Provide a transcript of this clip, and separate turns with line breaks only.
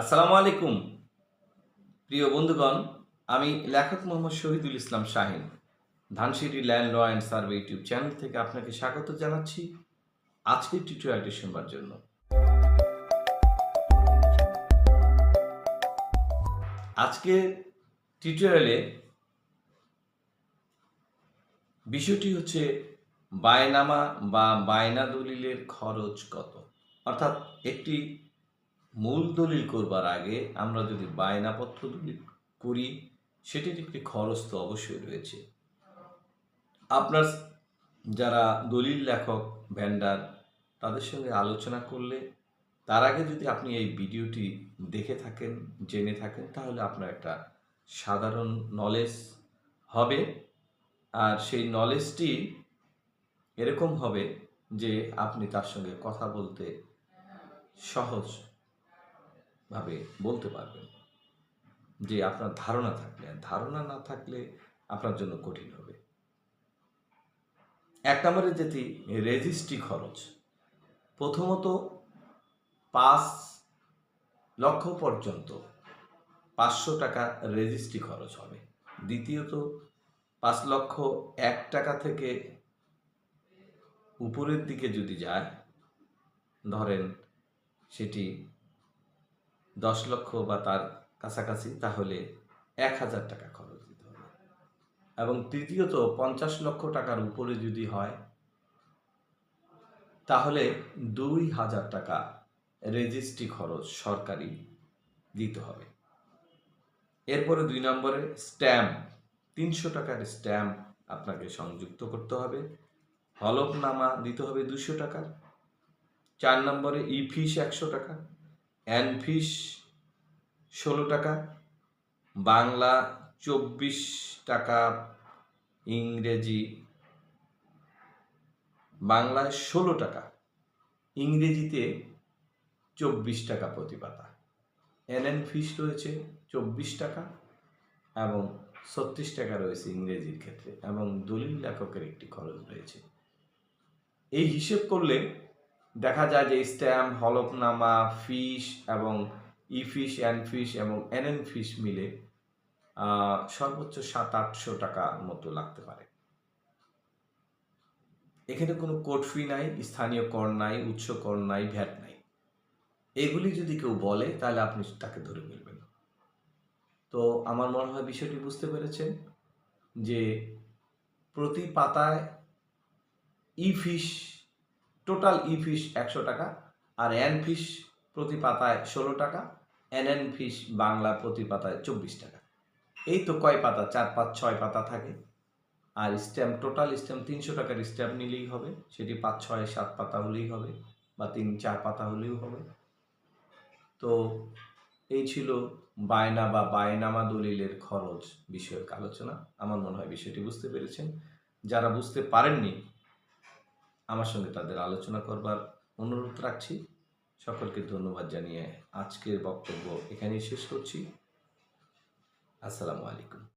আসসালামু আলাইকুম, প্রিয় বন্ধুগণ। আমি লেখক Mohammad Shahidul Islam Shahin, Dhansiti land law and survey YouTube channel থেকে আপনাকে স্বাগত জানাচ্ছি আজকের টিউটোরিয়ালটি শুনবার জন্য। আজকের টিউটোরিয়ালে বিষয়টি হচ্ছে বায়নামা বা বায়না দলিলের খরচ কত? অর্থাৎ একটি মূল দলিল করবার আগে আমরা যদি বায়নাপত্র দলিল করি, সেটির একটি খরচ তো অবশ্যই রয়েছে। আপনার যারা দলিল লেখক ভ্যান্ডার তাদের সঙ্গে আলোচনা করলে, তার আগে যদি আপনি এই ভিডিওটি দেখে থাকেন, জেনে থাকেন, তাহলে আপনার একটা সাধারণ নলেজ হবে। আর সেই নলেজটি এরকম হবে যে আপনি তার সঙ্গে কথা বলতে সহজ ভাবে বলতে পারবেন। যে আপনার ধারণা থাকলে ধারণা না থাকলে আপনার জন্য কঠিন হবে। এক নম্বরে যেটি, রেজিস্ট্রি খরচ। প্রথমত পাঁচ লক্ষ পর্যন্ত পাঁচশো টাকা রেজিস্ট্রি খরচ হবে। দ্বিতীয়ত, পাঁচ লক্ষ এক টাকা থেকে উপরের দিকে যদি যায়, ধরেন সেটি দশ লক্ষ বা তার কাছাকাছি, তাহলে এক হাজার টাকা খরচ দিতে হবে। এবং তৃতীয়ত, পঞ্চাশ লক্ষ টাকার উপরে যদি হয়, তাহলে দুই হাজার টাকা রেজিস্ট্রি খরচ সরকারি দিতে হবে। এরপরে দুই নম্বরে, স্ট্যাম্প। তিনশো টাকার স্ট্যাম্প আপনাকে সংযুক্ত করতে হবে। হলফনামা দিতে হবে দুশো টাকা চার নম্বরে, ই ফিস একশো টাকা। অ্যান ফিস ষোলো টাকা, বাংলা চব্বিশ টাকা, ইংরেজি বাংলায় ষোলো টাকা, ইংরেজিতে চব্বিশ টাকা প্রতি পাতা। এনএন ফিস রয়েছে চব্বিশ টাকা এবং ছত্রিশ টাকা রয়েছে ইংরেজির ক্ষেত্রে এবং দলিল লেখকের একটি খরচ রয়েছে। এই হিসেব করলে দেখা যায় যে স্ট্যাম্প, হলফনামা ফিস এবং ই ফিস অ্যান্ড ফিস এবং এনএন ফিস মিলে সর্বোচ্চ সাত, আটশো টাকা মতো লাগতে পারে। এখানে কোনো কোর্ট ফি নাই, স্থানীয় কর নাই, উৎস কর নাই ভ্যাট নাই। এগুলি যদি কেউ বলে, তাহলে আপনি তাকে ধরে ফেলবেন। তো আমার মনে হয় বিষয়টি বুঝতে পেরেছেন যে প্রতি পাতায় ই ফিস টোটাল ই ফিস একশো টাকা আর এন ফিস প্রতি পাতায় ষোলো টাকা এন ফিস বাংলা প্রতি পাতায় চব্বিশ টাকা। এই তো কয় পাতা? চার পাঁচ, ছয় পাতা থাকে। আর স্ট্যাম্প টোটাল স্ট্যাম্প তিনশো টাকার স্ট্যাম্প নিলেই হবে। সেটি পাঁচ, ছয়, সাত পাতা হলেই হবে বা তিন, চার পাতা হলেও হবে। তো এই ছিল বায়না বা বায়নামা দলিলের খরচ বিষয়ক আলোচনা। আমার মনে হয় বিষয়টি বুঝতে পেরেছেন। যারা বুঝতে পারেননি আমার সঙ্গে তাদের আলোচনা করবার অনুরোধ রাখছি। সকলকে ধন্যবাদ জানিয়ে আজকের বক্তব্য এখানেই শেষ করছি। আসসালামু আলাইকুম।